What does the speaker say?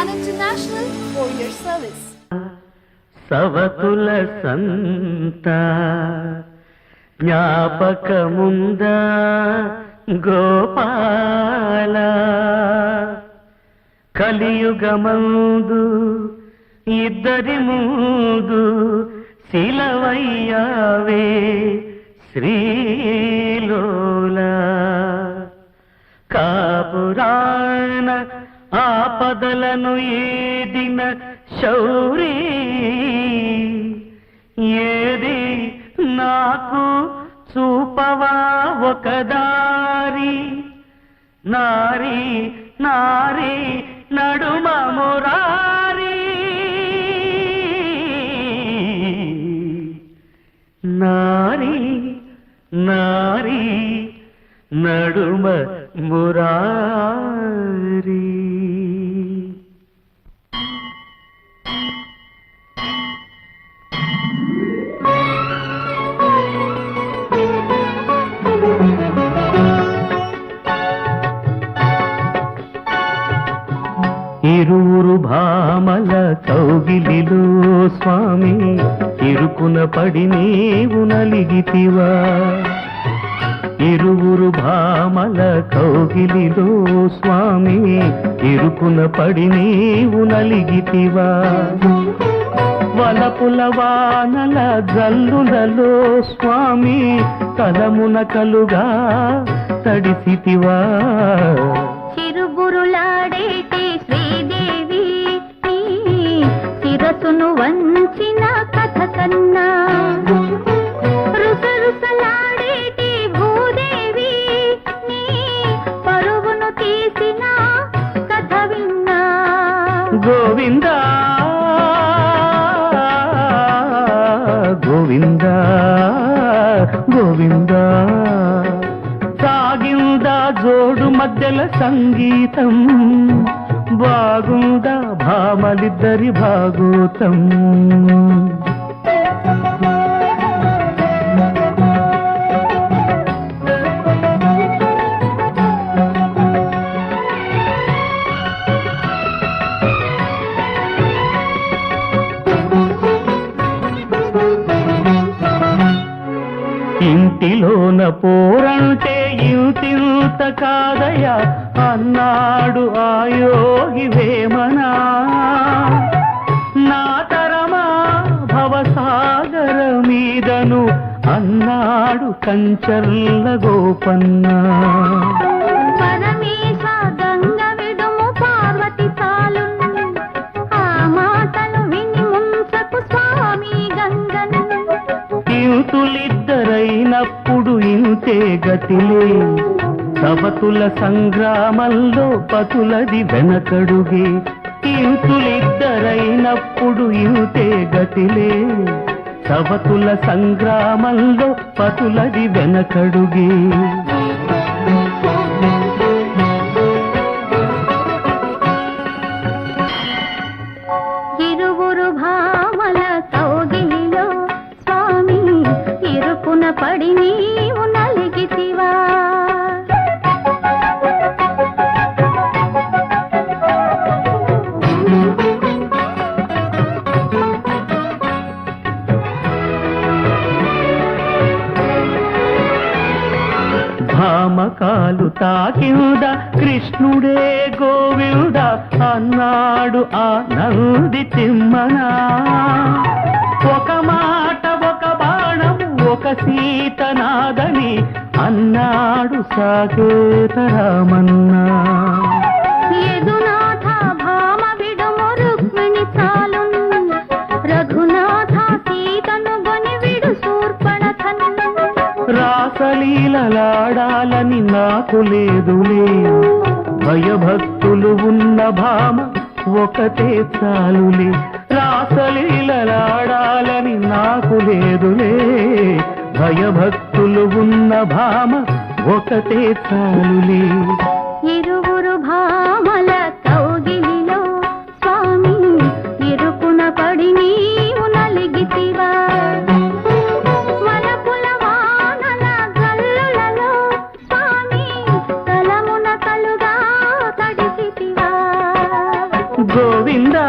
and international courier service. సవతుల సంత జ్ఞాపకముందా గోపాల కలియుగమందు ఇద్దరి ముందు శిలవయ్యావే శ్రీలోలా ఆపదలను ఏదిన శౌరీ ఏది నాకు చూపవా ఒక దారి? నారి నారి నడుమ మురారి. నారి నారి నడుమ మురారి. భామల కౌగిలిలో స్వామి ఇరుకున పడి నీవు నలిగితివా. ఇరువురు భామల కౌగిలిలో స్వామి ఇరుకున పడి నీవు నలిగితివా. వలపుల వానల జల్లులలో స్వామి తలమున కలుగా తడిసితివా. చిరుబురులాడేటి శిరసును వంచిన కథ కన్నా. రుసరుసలాడేటి భూదేవి నీ తీసిన కథ విన్నా. గోవింద గోవింద గోవింద. సాగిందా జోడు మధ్యల సంగీతం బాగుందా భామలిద్దరి భాగోతం. ఇంటిలోన పోరంటే ఇంతింత కాదయా అన్నాడు ఆయోగివే స్వామి గంగను. ఇంతులిద్దరైనప్పుడు ఇంతే గతిలే. సవతుల సంగ్రామంలో పతులది వెనకడుగే. ఇంతులిద్దరైనప్పుడు ఇంతే గతిలే. కవతుల సంగ్రామంలో పతులది వెనకడుగే. భామకాలు తాకింద కృష్ణుడే గోవింద అన్నాడు ఆ నంది తిమ్మనా. ఒక మాట ఒక బాణం ఒక సీతనాదని అన్నాడు సాకేత రామన్నా రాసలీలలాడాలని నాకు లేదులే భయభక్తులు ఉన్న భామ ఒకటే చాలులే రాసలీలలాడాలని నాకు లేదులే భయభక్తులు ఉన్న భామ ఒకటే చాలులే ఇరువురు భామ గోవిందా?